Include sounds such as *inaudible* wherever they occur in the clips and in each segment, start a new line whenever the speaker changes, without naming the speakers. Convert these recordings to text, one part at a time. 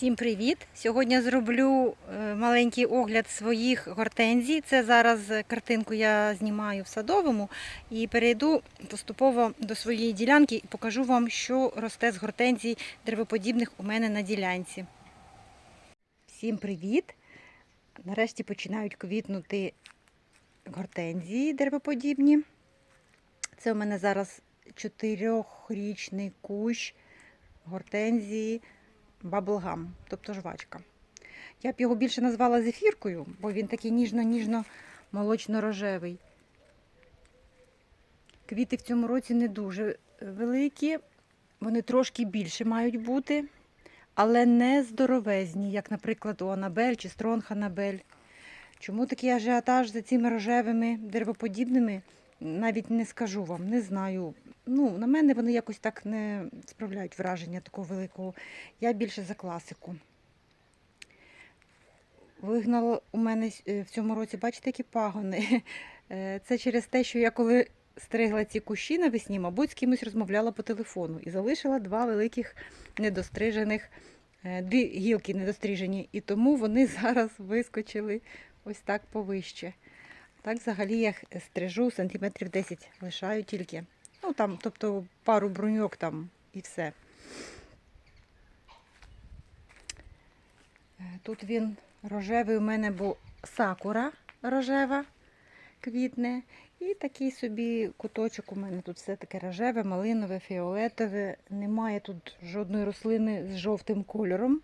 Всім привіт! Сьогодні зроблю е, маленький огляд своїх гортензій. Це зараз картинку я знімаю в садовому і перейду поступово до своєї ділянки і покажу вам, що росте з гортензій деревоподібних у мене на ділянці. Всім привіт! Нарешті починають квітнути гортензії деревоподібні. Це у мене зараз чотирьохрічний кущ гортензії баблгам, тобто жвачка. Я б його більше назвала зефіркою, бо він такий ніжно-ніжно-молочно-рожевий. Квіти в цьому році не дуже великі, вони трошки більше мають бути, але не здоровезні, як, наприклад, у Анабель чи Стронг Анабель. Чому такий ажіотаж за цими рожевими деревоподібними? Навіть не скажу вам, не знаю. Ну, на мене вони якось так не справляють враження такого великого. Я більше за класику. Вигнало у мене е, в цьому році, бачите, які пагони. *laughs* Е, Це через те, що я коли стригла ці кущі навесні, мабуть, з кимось розмовляла по телефону і залишила два великих недострижених, е, дві гілки недострижені. І тому вони *laughs* зараз вискочили ось так повище. Так, взагалі я стрижу сантиметрів 10 лишаю тільки. Ну там, тобто пару бруньок там і все. Е, Тут він рожевий у мене, бо сакура рожева квітне. І такий собі куточок у мене тут все таке рожеве, малинове, фіолетове. Немає тут жодної рослини з жовтим кольором.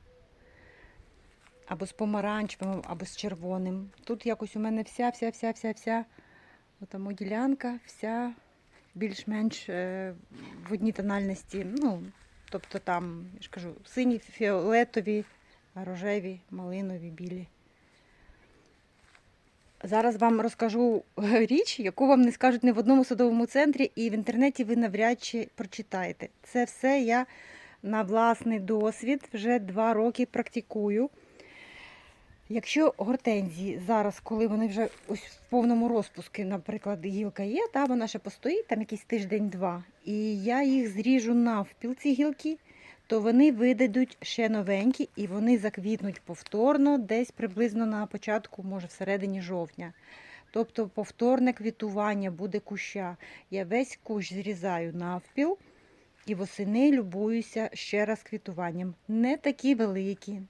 Або з помаранчевим, або з червоним. Тут якось у мене вся, вся, вся, вся, вся отаму ділянка, вся більш-менш е, в одній тональності. Ну, тобто там, я ж кажу, сині, фіолетові, рожеві, малинові, білі. Зараз вам розкажу *laughs* річ, яку вам не скажуть ні в одному садовому центрі, і в інтернеті ви навряд чи прочитаєте. Це все я на власний досвід вже два роки практикую. Якщо гортензії зараз, коли вони вже ось в повному розпуску, наприклад, гілка є, та вона ще постоїть там якийсь тиждень-два, і я їх зріжу навпіл, ці гілки, то вони видадуть ще новенькі і вони заквітнуть повторно десь приблизно на початку, може всередині жовтня. Тобто повторне квітування буде куща. Я весь кущ зрізаю навпіл і восени любуюся ще раз квітуванням. Не такі великі,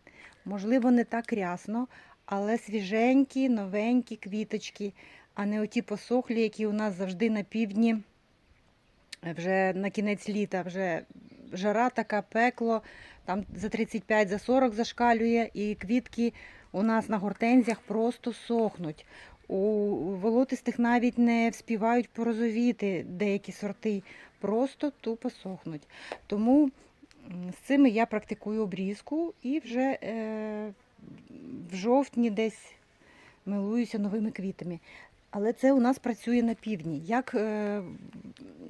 можливо, не так рясно, але свіженькі, новенькі квіточки, а не оті посохлі, які у нас завжди на півдні, вже на кінець літа, вже жара така, пекло, там за 35, за 40 зашкалює, і квітки у нас на гортензіях просто сохнуть. У волотистих навіть не вспівають порозовіти деякі сорти, просто тупо сохнуть. Тому з цими я практикую обрізку і вже е, в жовтні десь милуюся новими квітами. Але це у нас працює на півдні. Як, е,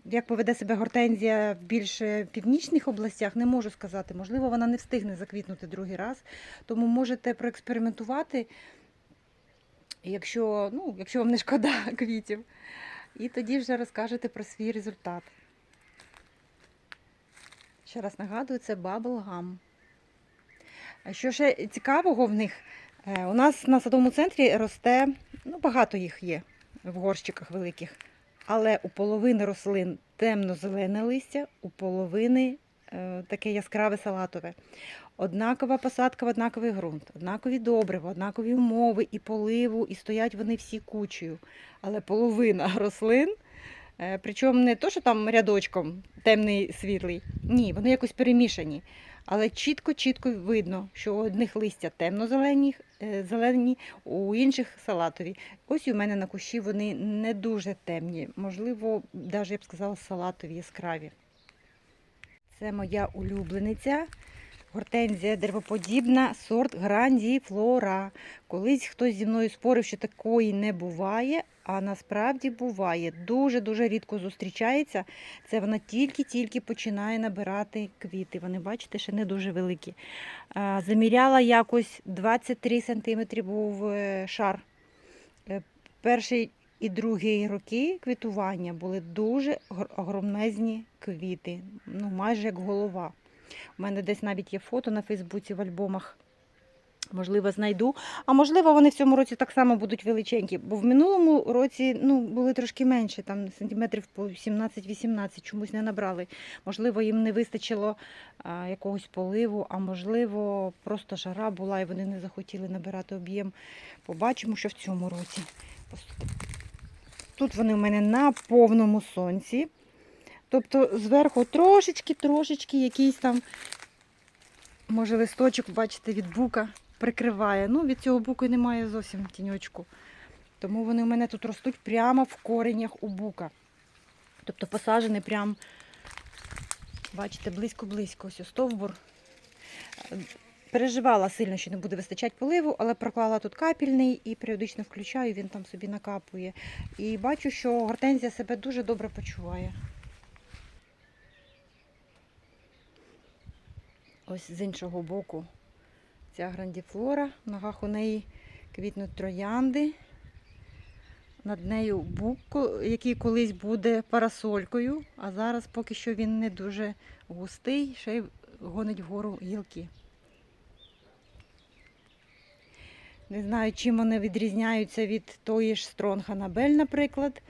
як поведе себе гортензія в більш північних областях, не можу сказати. Можливо, вона не встигне заквітнути другий раз. Тому можете проекспериментувати, якщо, ну, якщо вам не шкода *laughs* квітів. І тоді вже розкажете про свій результат. Ще раз нагадую, це Gum. Що ще цікавого в них? Е, У нас на садовому центрі росте, ну багато їх є в горщиках великих, але у половини рослин темно-зелене листя, у половини е, таке яскраве салатове. Однакова посадка в однаковий ґрунт, однакові добрива, однакові умови і поливу, і стоять вони всі кучею. Але половина рослин, причому не то, що там рядочком темний світлий, ні, вони якось перемішані. Але чітко-чітко видно, що у одних листя темно-зелені, е, зелені, у інших салатові. Ось у мене на кущі вони не дуже темні, можливо, навіть я б сказала, салатові яскраві. Це моя улюблениця. Гортензія деревоподібна, сорт грандіфлора. Колись хтось зі мною спорив, що такої не буває, а насправді буває. Дуже-дуже рідко зустрічається. Це вона тільки-тільки починає набирати квіти. Вони, бачите, ще не дуже великі. Заміряла якось 23 см був е, шар. Е, Перший і другий роки квітування були дуже гр- огромезні квіти, ну майже як голова. У мене десь навіть є фото на Фейсбуці в альбомах. Можливо, знайду. А можливо, вони в цьому році так само будуть величенькі. Бо в минулому році ну, були трошки менші, там сантиметрів по 17-18, чомусь не набрали. Можливо, їм не вистачило а, якогось поливу, а можливо, просто жара була і вони не захотіли набирати об'єм. Побачимо, що в цьому році. Тут вони в мене на повному сонці. Тобто зверху трошечки-трошечки якийсь там, може, листочок, бачите, від бука прикриває. Ну, від цього буку і немає зовсім тіньочку. Тому вони у мене тут ростуть прямо в коренях у бука. Тобто посаджений прямо, бачите, близько-близько. Ось стовбур. Переживала сильно, що не буде вистачати поливу, але проклала тут капельний і періодично включаю, він там собі накапує. І бачу, що гортензія себе дуже добре почуває. Ось з іншого боку ця грандіфлора. В ногах у неї квітнуть троянди. Над нею бук, який колись буде парасолькою, а зараз поки що він не дуже густий, ще й гонить вгору гілки. Не знаю, чим вони відрізняються від тої ж Стронг Анабель, наприклад.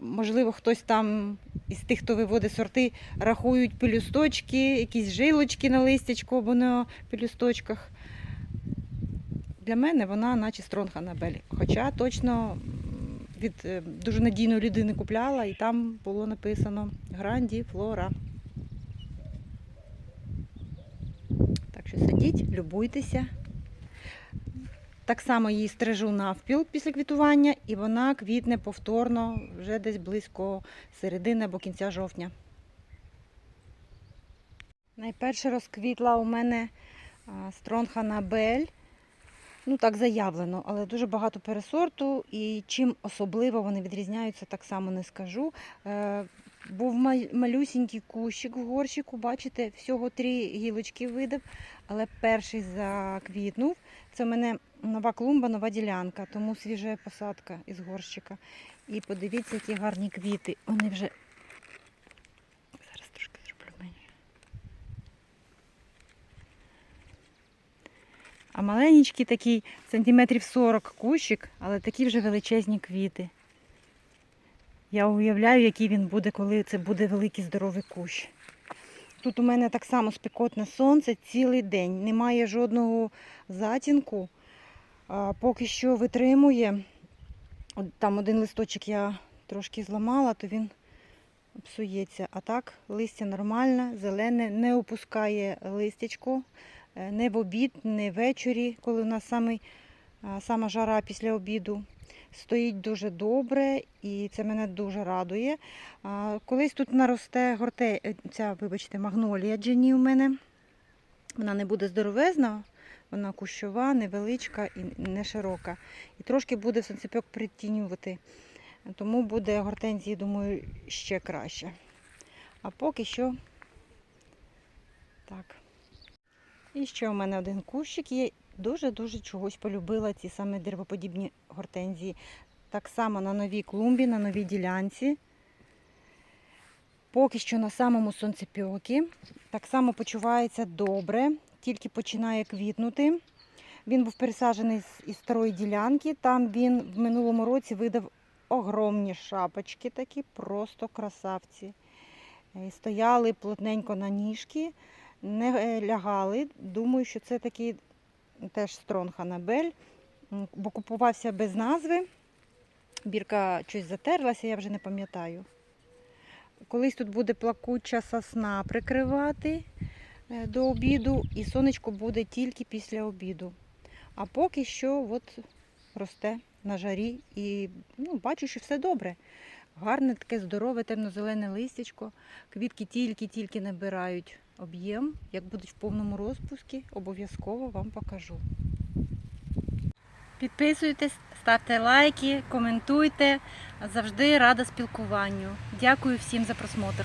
Можливо, хтось там із тих, хто виводить сорти, рахують пелюсточки, якісь жилочки на листячку або на пелюсточках. Для мене вона наче Стронг Анабель. Хоча точно від е, дуже надійної людини купляла, і там було написано Гранді Флора. Так що сидіть, любуйтеся. Так само її стрижу навпіл після квітування, і вона квітне повторно вже десь близько середини або кінця жовтня. Найперше розквітла у мене Стронг Анабель. Ну, так заявлено, але дуже багато пересорту. І чим особливо вони відрізняються, так само не скажу. Е, Був ма- малюсінький кущик в горщику, бачите, всього три гілочки видав, але перший заквітнув. Це в мене нова клумба, нова ділянка, тому свіжа посадка із горщика. І подивіться, які гарні квіти. Вони вже. Зараз трошки зроблю менше. А маленький такий сантиметрів 40 кущик, але такі вже величезні квіти. Я уявляю, який він буде, коли це буде великий здоровий кущ. Тут у мене так само спекотне сонце цілий день. Немає жодного затінку. Поки що витримує. Там один листочок я трошки зламала, то він псується. А так листя нормальне, зелене, не опускає листячко. Е, Не в обід, не ввечері, коли у нас самий, сама жара після обіду. Стоїть дуже добре і це мене дуже радує. Колись тут наросте горте, е, ця, вибачте, магнолія джені у мене. Вона не буде здоровезна, вона кущова, невеличка і не широка. І трошки буде сонцепьок притінювати. Тому буде гортензії, думаю, ще краще. А поки що так. І ще у мене один кущик є. Дуже-дуже чогось полюбила ці саме деревоподібні гортензії. Так само на новій клумбі, на новій ділянці. Поки що на самому сонцепьокі. Так само почувається добре, тільки починає квітнути. Він був пересаджений із старої ділянки. Там він в минулому році видав огромні шапочки, такі просто красавці. Е, Стояли плотненько на ніжки, не е, лягали. Думаю, що це такий теж Стронг Анабель, бо купувався без назви. Бірка щось затерлася, я вже не пам'ятаю. Колись тут буде плакуча сосна прикривати е, до обіду, і сонечко буде тільки після обіду. А поки що от росте на жарі і ну, бачу, що все добре. Гарне таке здорове, темно-зелене листячко. Квітки тільки-тільки набирають об'єм. Як будуть в повному розпуску, обов'язково вам покажу. Підписуйтесь, ставте лайки, коментуйте. Завжди рада спілкуванню. Дякую всім за просмотр.